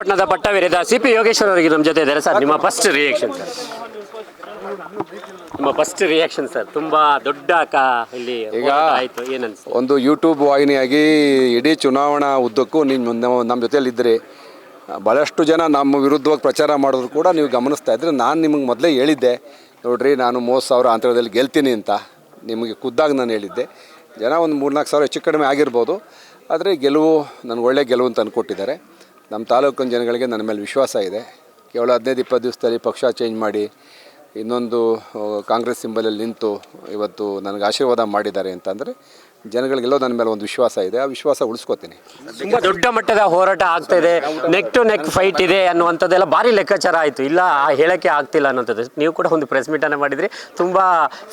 ಪಟ್ಟಣದ ಪಟ್ಟ ವಿರೋಧ ಸಿ ಪಿ ಯೋಗೇಶ್ವರ್ ಅವರಿಗೆ ನಮ್ಮ ಜೊತೆ ಇದ್ದಾರೆ. ಸರ್ ನಿಮ್ಮ ಫಸ್ಟ್ ರಿಯಾಕ್ಷನ್ ಸರ್ ನಿಮ್ಮ ಫಸ್ಟ್ ರಿಯಾಕ್ಷನ್ ಸರ್ ತುಂಬಾ ದೊಡ್ಡ ಕ ಇಲ್ಲಿ ಈಗ- ಆಯ್ತು. ಒಂದು ಯೂಟ್ಯೂಬ್ ವಾಹಿನಿಯಾಗಿ ಇಡೀ ಚುನಾವಣಾ ಉದ್ದಕ್ಕೂ ನಮ್ಮ ಜೊತೆಯಲ್ಲಿ ಇದ್ರಿ ಭಾಳಷ್ಟು ಜನ ನಮ್ಮ ವಿರುದ್ಧವಾಗಿ ಪ್ರಚಾರ ಮಾಡಿದ್ರು ಕೂಡ ನೀವು ಗಮನಿಸ್ತಾ ಇದ್ರೆ ನಾನು ನಿಮಗೆ ಮೊದಲೇ ಹೇಳಿದ್ದೆ. ನೋಡ್ರಿ ನಾನು ಮೂವತ್ತು ಸಾವಿರ ಅಂತರದಲ್ಲಿ ಗೆಲ್ತೀನಿ ಅಂತ. ನಿಮಗೆ ಖುದ್ದಾಗಿ ನಾನು ಹೇಳಿದ್ದೆ. ಜನ ಒಂದು ಮೂರ್ನಾಲ್ಕು ಸಾವಿರ ಹೆಚ್ಚು ಕಡಿಮೆ ಆಗಿರ್ಬೋದು. ಆದರೆ ಗೆಲುವು ನನಗೆ ಒಳ್ಳೆ ಗೆಲುವು ಅಂತ ಅಂದ್ಕೊಟ್ಟಿದ್ದಾರೆ ನಮ್ಮ ತಾಲೂಕಿನ ಜನಗಳಿಗೆ ನನ್ನ ಮೇಲೆ ವಿಶ್ವಾಸ ಇದೆ. ಕೇವಲ ಹದಿನೈದು, ಇಪ್ಪತ್ತು ದಿವಸದಲ್ಲಿ ಪಕ್ಷ ಚೇಂಜ್ ಮಾಡಿ, ಇನ್ನೊಂದು ಕಾಂಗ್ರೆಸ್ ಸಿಂಬಲಲ್ಲಿ ನಿಂತು ಇವತ್ತು ನನಗೆ ಆಶೀರ್ವಾದ ಮಾಡಿದ್ದಾರೆ ಅಂತಂದರೆ ಜನಗಳಿಗೆಲ್ಲೋ ನನ್ನ ಮೇಲೆ ಒಂದು ವಿಶ್ವಾಸ ಇದೆ. ಆ ವಿಶ್ವಾಸ ಉಳಿಸ್ಕೋತೀನಿ. ತುಂಬಾ ದೊಡ್ಡ ಮಟ್ಟದ ಹೋರಾಟ ಆಗ್ತಾ ಇದೆ. ನೆಕ್ ಟು ನೆಕ್ ಫೈಟ್ ಇದೆ ಅನ್ನುವಂಥದ್ದೆಲ್ಲ ಭಾರಿ ಲೆಕ್ಕಾಚಾರ ಆಯ್ತು. ಇಲ್ಲ ಆ ಹೇಳಕ್ಕೆ ಆಗ್ತಿಲ್ಲ ಅನ್ನೋಂಥದ್ದು ನೀವು ಕೂಡ ಒಂದು ಪ್ರೆಸ್ ಮೀಟನ್ನು ಮಾಡಿದ್ರಿ. ತುಂಬಾ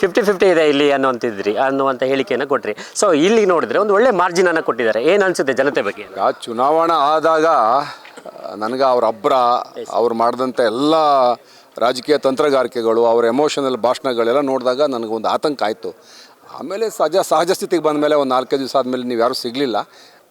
ಫಿಫ್ಟಿ ಫಿಫ್ಟಿ ಇದೆ ಇಲ್ಲಿ ಅನ್ನುವಂತಿದ್ರಿ ಅನ್ನುವಂಥ ಹೇಳಿಕೆಯನ್ನು ಕೊಟ್ರಿ. ಸೊ ಇಲ್ಲಿ ನೋಡಿದ್ರೆ ಒಂದು ಒಳ್ಳೆ ಮಾರ್ಜಿನ್ ಅನ್ನ ಕೊಟ್ಟಿದ್ದಾರೆ. ಏನು ಅನಿಸುತ್ತೆ ಜನತೆ ಬಗ್ಗೆ? ಆ ಚುನಾವಣಾ ಆದಾಗ ನನಗೆ ಅವ್ರ ಅಬ್ರ ಅವ್ರು ಮಾಡಿದಂಥ ಎಲ್ಲ ರಾಜಕೀಯ ತಂತ್ರಗಾರಿಕೆಗಳು ಅವರ ಎಮೋಷನಲ್ ಭಾಷಣಗಳೆಲ್ಲ ನೋಡಿದಾಗ ನನಗೊಂದು ಆತಂಕ ಆಯಿತು. ಆಮೇಲೆ ಸಹಜ ಸಹಜ ಸ್ಥಿತಿಗೆ ಬಂದ ಮೇಲೆ ಒಂದು ನಾಲ್ಕೈದು ದಿವಸ ಆದಮೇಲೆ ನೀವು ಯಾರೂ ಸಿಗಲಿಲ್ಲ.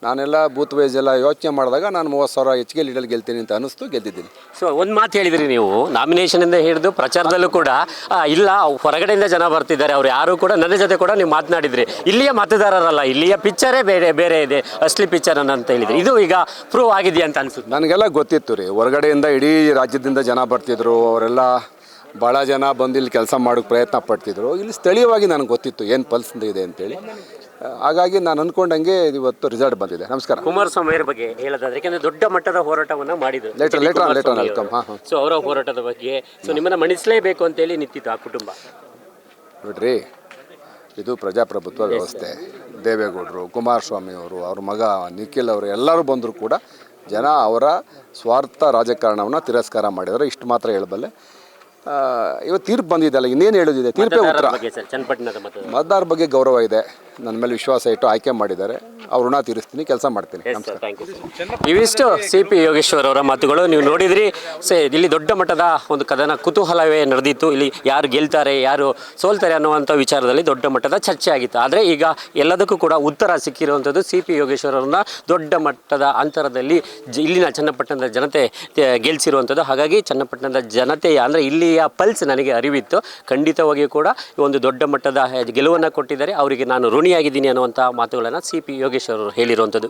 ನಾನೆಲ್ಲ ಬೂತ್ ವೈಸ್ ಎಲ್ಲ ಯೋಚನೆ ಮಾಡಿದಾಗ ನಾನು ಮೂವತ್ತು ಸಾವಿರ ಹೆಚ್ಚಿಗೆ ಲೀಡಲ್ಲಿ ಗೆಲ್ತೀನಿ ಅಂತ ಅನ್ನಿಸ್ತು ಗೆದ್ದಿದ್ದೀನಿ. ಸೊ ಒಂದು ಮಾತು ಹೇಳಿದ್ರಿ ನೀವು. ನಾಮಿನೇಷನಿಂದ ಹಿಡಿದು ಪ್ರಚಾರದಲ್ಲೂ ಕೂಡ ಆ, ಇಲ್ಲ ಹೊರಗಡೆಯಿಂದ ಜನ ಬರ್ತಿದ್ದಾರೆ. ಅವ್ರು ಯಾರು ಕೂಡ ನನ್ನ ಜೊತೆ ಕೂಡ ನೀವು ಮಾತನಾಡಿದ್ರಿ. ಇಲ್ಲಿಯ ಮತದಾರರಲ್ಲ ಇಲ್ಲಿಯ ಪಿಕ್ಚರೇ ಬೇರೆ ಬೇರೆ ಇದೆ. ಅಸ್ಲಿ ಪಿಕ್ಚರ್ ಅಂತ ಹೇಳಿದ್ರಿ. ಇದು ಈಗ ಪ್ರೂವ್ ಆಗಿದೆಯಾ ಅಂತ ಅನ್ಸುತ್ತೆ. ನನಗೆಲ್ಲ ಗೊತ್ತಿತ್ತು ರೀ. ಹೊರಗಡೆಯಿಂದ ಇಡೀ ರಾಜ್ಯದಿಂದ ಜನ ಬರ್ತಿದ್ರು. ಅವರೆಲ್ಲ ಭಾಳ ಜನ ಬಂದು ಇಲ್ಲಿ ಕೆಲಸ ಮಾಡೋಕ್ಕೆ ಪ್ರಯತ್ನ ಪಡ್ತಿದ್ರು. ಇಲ್ಲಿ ಸ್ಥಳೀಯವಾಗಿ ನನಗೆ ಗೊತ್ತಿತ್ತು ಏನು ಪಲ್ಸ್ ಇದೆ ಅಂತೇಳಿ. ಹಾಗಾಗಿ ನಾನು ಅಂದ್ಕೊಂಡಂಗೆ ಇವತ್ತು ರಿಸಲ್ಟ್ ಬಂದಿದೆ. ನಮಸ್ಕಾರ. ಕುಮಾರಸ್ವಾಮಿ ಅವರ ಬಗ್ಗೆ ಹೇಳೋದಾದ್ರೆ ಯಾಕಂದ್ರೆ ದೊಡ್ಡ ಮಟ್ಟದ ಹೋರಾಟವನ್ನ ಮಾಡಿದ್ರು. ಲೇಟರ್ ಲೇಟರ್ ಲೇಟರ್ ವೆಲ್ಕಮ್ ಹಾಂ. ಸೊ ಅವರ ಹೋರಾಟದ ಬಗ್ಗೆ ಸೊ ನಿಮ್ಮನ್ನ ಮಣಿಸಲೇಬೇಕು ಅಂತೇಳಿ ನಿಂತಿತ್ತು ಆ ಕುಟುಂಬ. ನೋಡ್ರಿ ಇದು ಪ್ರಜಾಪ್ರಭುತ್ವ ವ್ಯವಸ್ಥೆ. ದೇವೇಗೌಡರು ಕುಮಾರಸ್ವಾಮಿಯವರು ಅವ್ರ ಮಗ ನಿಖಿಲ್ ಅವರು ಎಲ್ಲರೂ ಬಂದರೂ ಕೂಡ ಜನ ಅವರ ಸ್ವಾರ್ಥ ರಾಜಕಾರಣವನ್ನು ತಿರಸ್ಕಾರ ಮಾಡಿದರೆ ಇಷ್ಟು ಮಾತ್ರ ಹೇಳಬಲ್ಲೆ. ಇವತ್ತು ತೀರ್ಪು ಬಂದಿದೆಯಲ್ಲ ಇನ್ನೇನು ಹೇಳೋದಿದೆ? ತೀರ್ಪೇ ಉತ್ತರ. ಮತದಾರರ ಬಗ್ಗೆ ಸರ್ ಚನ್ನಪಟ್ಟಣದ ಮತದಾರ ಮತದಾರ ಬಗ್ಗೆ ಗೌರವ ಇದೆ. ನನ್ನ ಮೇಲೆ ವಿಶ್ವಾಸ ಇಟ್ಟು ಆಯ್ಕೆ ಮಾಡಿದ್ದಾರೆ. ಅವ್ರ ಋಣ ತೀರಿಸ್ತೀನಿ ಕೆಲಸ ಮಾಡ್ತೀನಿ. ನಮಸ್ಕಾರ. ಥ್ಯಾಂಕ್ ಯು ಇವಿಷ್ಟು ಸಿ ಪಿ ಯೋಗೇಶ್ವರ್ ಅವರ ಮಾತುಗಳು. ನೀವು ನೋಡಿದ್ರಿ ಸೇ ಇಲ್ಲಿ ದೊಡ್ಡ ಮಟ್ಟದ ಒಂದು ಕದನ ಕುತೂಹಲವೇ ನಡೆದಿತ್ತು. ಇಲ್ಲಿ ಯಾರು ಗೆಲ್ತಾರೆ ಯಾರು ಸೋಲ್ತಾರೆ ಅನ್ನುವಂಥ ವಿಚಾರದಲ್ಲಿ ದೊಡ್ಡ ಮಟ್ಟದ ಚರ್ಚೆ ಆಗಿತ್ತು. ಆದರೆ ಈಗ ಎಲ್ಲದಕ್ಕೂ ಕೂಡ ಉತ್ತರ ಸಿಕ್ಕಿರುವಂಥದ್ದು ಸಿ ಪಿ ಯೋಗೇಶ್ವರ್ ಅವರನ್ನ ದೊಡ್ಡ ಮಟ್ಟದ ಅಂತರದಲ್ಲಿ ಜ ಇಲ್ಲಿನ ಚನ್ನಪಟ್ಟಣದ ಜನತೆ ಗೆಲ್ಲಿಸಿರುವಂಥದ್ದು ಗೆಲ್ಸಿರುವಂಥದ್ದು. ಹಾಗಾಗಿ ಚನ್ನಪಟ್ಟಣದ ಜನತೆಯ ಅಂದರೆ ಇಲ್ಲಿಯ ಪಲ್ಸ್ ನನಗೆ ಅರಿವಿತ್ತು. ಖಂಡಿತವಾಗಿಯೂ ಕೂಡ ಈ ಒಂದು ದೊಡ್ಡ ಮಟ್ಟದ ಗೆಲುವನ್ನು ಕೊಟ್ಟಿದ್ದಾರೆ. ಅವರಿಗೆ ನಾನು ಋಣಿಯಾಗಿದ್ದೀನಿ ಅನ್ನುವಂಥ ಮಾತುಗಳನ್ನು ಸಿ ಪಿ ಯೋಗೇಶ್ವರ್ ಅವರು ಹೇಳಿರುವಂಥದ್ದು